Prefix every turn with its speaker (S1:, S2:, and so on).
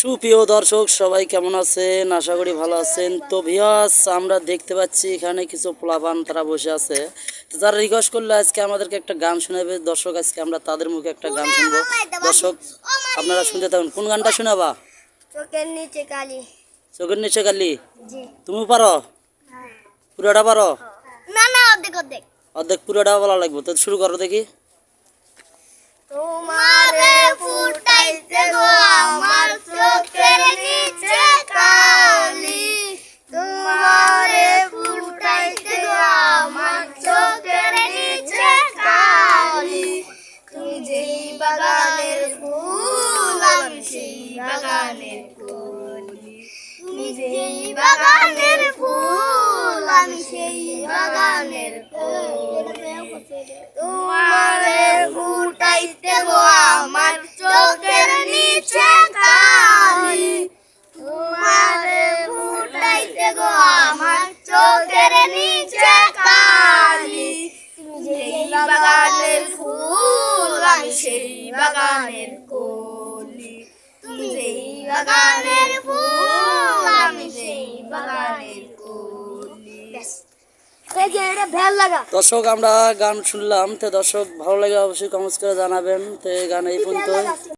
S1: সুপ্রিয় দর্শক সবাই কেমন আছেন? আশা করি ভালো আছেন। তো ভিয়াস আমরা দেখতে পাচ্ছি এখানে কিছু প্লাবান তারা বসে আছে। তো তারা রিকোয়েস্ট করলে আজকে আমাদেরকে একটা গান শোনাবে দর্শক আজকে আমরা তাদের মুখে একটা গান শুনব। দর্শক আপনারা শুনতে থাকুন। কোন গানটা শোনাবা?
S2: চোখের নিচে কালি।
S1: চোখের নিচে কালি? তুমি পারো? পুরোটা পারো?
S2: না না অর্ধেক অর্ধেক।
S1: অর্ধেক পুরোটা বলা লাগবে। তো শুরু করো দেখি।
S2: তোমারে বাগানের ফুল, আমি বাগানের যেই বাগানের ফুল, আমি সেই বাগানের তোমারে ফুটাইতে আমার চোখের নিচে নিচে বাগানের ফুল আমি সেই বাগানের কলি। তুমি সেই বাগানের ফুল আমি সেই বাগানের কলি।
S1: দর্শক আমরা গান শুনলাম। তো দর্শক ভালো লাগে অবশ্যই কমেন্টস করে জানাবেন। তো গান এই পর্যন্ত।